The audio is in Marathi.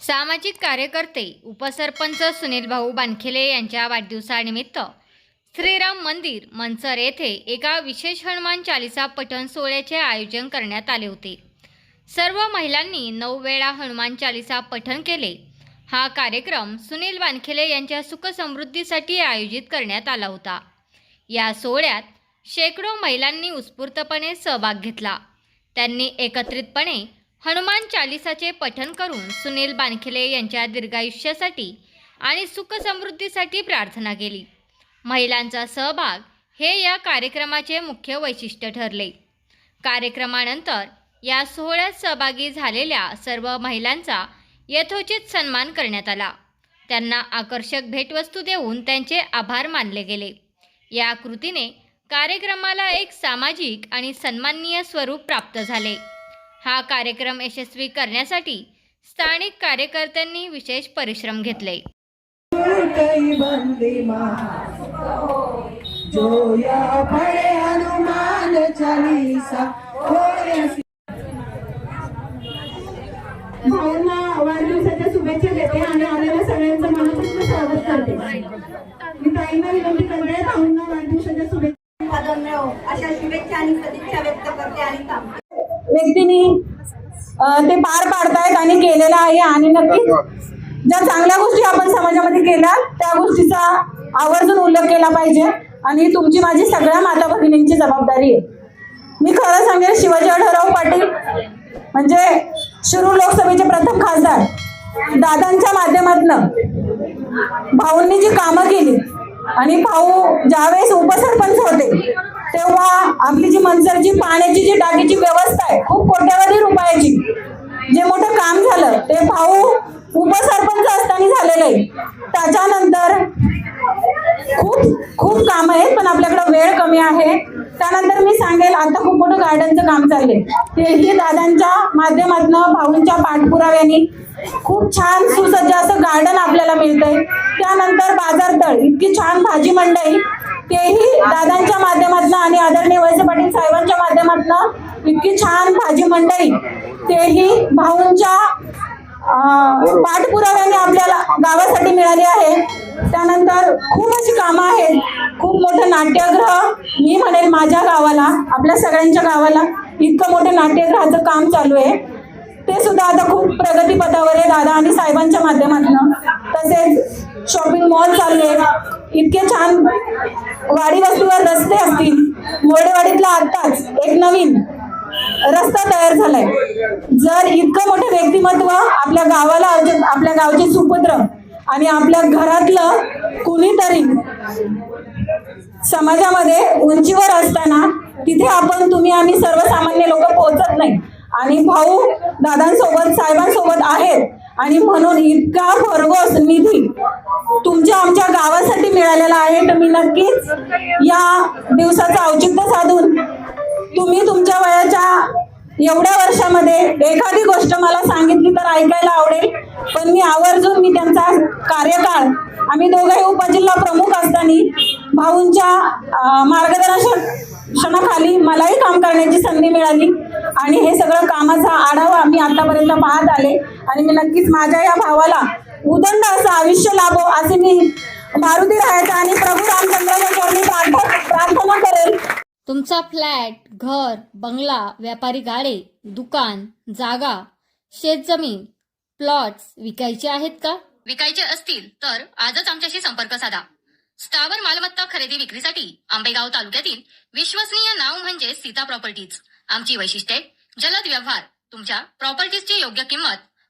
सामाजिक कार्यकर्ते उपसरपंच सुनील भाऊ बानखेले यांच्या वाढदिवसानिमित्त श्रीराम मंदिर मनसर येथे एका विशेष हनुमान चालिसा पठण सोहळ्याचे आयोजन करण्यात आले होते. सर्व महिलांनी नऊ वेळा हनुमान चालिसा पठण केले. हा कार्यक्रम सुनील वानखेले यांच्या सुखसमृद्धीसाठी आयोजित करण्यात आला होता. या सोहळ्यात शेकडो महिलांनी उत्स्फूर्तपणे सहभाग घेतला. त्यांनी एकत्रितपणे हनुमान चालिसाचे पठण करून सुनील बानखिले यांच्या दीर्घायुष्यासाठी आणि सुखसमृद्धीसाठी प्रार्थना केली. महिलांचा सहभाग हे या कार्यक्रमाचे मुख्य वैशिष्ट्य ठरले. कार्यक्रमानंतर या सोहळ्यात सहभागी झालेल्या सर्व महिलांचा यथोचित सन्मान करण्यात आला. त्यांना आकर्षक भेटवस्तू देऊन त्यांचे आभार मानले गेले. या कृतीने कार्यक्रमाला एक सामाजिक आणि सन्माननीय स्वरूप प्राप्त झाले. हा कार्यक्रम यशस्वी करण्यासाठी स्थानिक कार्यकर्त्यांनी विशेष परिश्रम घेतले. भाऊंना वाढदिवसाच्या शुभेच्छा देते आणि आलेल्या सगळ्यांचं मनापासून स्वागत करते. मी ताईंना विनंती करते भाऊंना वाढदिवसाच्या शुभेच्छा. पदन मिळो अशा शुभेच्छा आणि सदिच्छा व्यक्त करते आणि थांबते. व्यक्तीने ते पार पाडतायत आणि केलेलं आहे आणि नक्कीच ज्या चांगल्या गोष्टी आपण समाजामध्ये केल्या त्या गोष्टीचा आवर्जून उल्लेख केला पाहिजे. आणि तुमची माझी सगळ्या माता भगिनींची जबाबदारी आहे. मी खरं सांगेल शिवाजी आढळराव पाटील म्हणजे शिरूर लोकसभेचे प्रथम खासदार. दादांच्या माध्यमातनं भाऊंनी जी कामं केली आणि भाऊ ज्यावेळेस उपसरपंच होते तेव्हा आपली जी मनसरची पाण्याची जी टाकीची व्यवस्था आहे खूप कोट्यावधी रुपयाची. जे मोठं काम झालं ते भाऊ उपसरपंच असताना झालेलं आहे. त्याच्यानंतर खूप खूप काम आहेत पण आपल्याकडे वेळ कमी आहे. त्यानंतर मी सांगेल आता खूप मोठं गार्डनचं काम चाललंय. तेही दादांच्या माध्यमातून भाऊंच्या पाठपुराव्याने खूप छान सुसज्ज असं गार्डन आपल्याला मिळतंय. त्यानंतर बाजारतळ इतकी छान भाजी मंडई. तेही दादांच्या माध्यमातून आणि आदरणीय वैसे पाटील साहेबांच्या माध्यमातून इतकी छान भाजी मंडई तेही भाऊंच्या पाठपुराव्याने आपल्याला गावासाठी मिळाली आहे. त्यानंतर खूप अशी कामं आहेत. खूप मोठं नाट्यगृह मी म्हणेन माझ्या गावाला आपल्या सगळ्यांच्या गावाला इतकं मोठं नाट्यगृहाचं काम चालू आहे. ते सुद्धा आता खूप प्रगतीपथावर आहे दादा आणि साहेबांच्या माध्यमातून. तसेच शॉपिंग मॉल चालू आहे. इतके छान वाडी वस्तीवर रस्ते असतील. मोडेवाडीतला आत्ताच एक नवीन रस्ता तयार झालाय. जर इतकं मोठं व्यक्तिमत्व आपल्या गावाला आपल्या गावचे सुपुत्र आणि आपल्या घरातलं कुणीतरी समाजामध्ये उंचीवर असताना तिथे आपण तुम्ही आम्ही सर्वसामान्य लोक पोहोचत नाही. आणि भाऊ दादांसोबत साहेबांसोबत आहेत. आणि म्हणून इतका भरघोस निधी तुमच्या आमच्या गावासाठी मिळालेला आहे तर मी नक्कीच या दिवसाचं औचित्य साधून तुम्ही तुमच्या वयाच्या एवढ्या वर्षामध्ये एखादी गोष्ट मला सांगितली तर ऐकायला आवडेल. पण मी आवर्जून मी त्यांचा कार्यकाळ आम्ही दोघंही उपजिल्हा प्रमुख असताना भाऊंच्या मार्गदर्शनाखाली मलाही काम करण्याची संधी मिळाली. आणि हे सगळं कामाचा आढावा मी आतापर्यंत पाहत आले. आणि मी नक्कीच माझ्या या भावाला उदंड असं आयुष्य लाभो असे मी मारुती राहायचा आणि प्रभू रामचंद्राच्या चरणी प्रार्थना प्रार्थना करेल. तुमचा फ्लॅट घर बंगला व्यापारी गाडे दुकान जागा शेतजमीन प्लॉट्स विकायचे आहेत का? विकायचे असतील तर आजच आमच्याशी संपर्क साधा. स्थावर मालमत्ता खरेदी विक्रीसाठी आंबेगाव तालुक्यातील विश्वसनीय नाव म्हणजे सीता प्रॉपर्टीज. आमची वैशिष्ट्ये जलद व्यवहार तुमच्या प्रॉपर्टीजची योग्य किंमत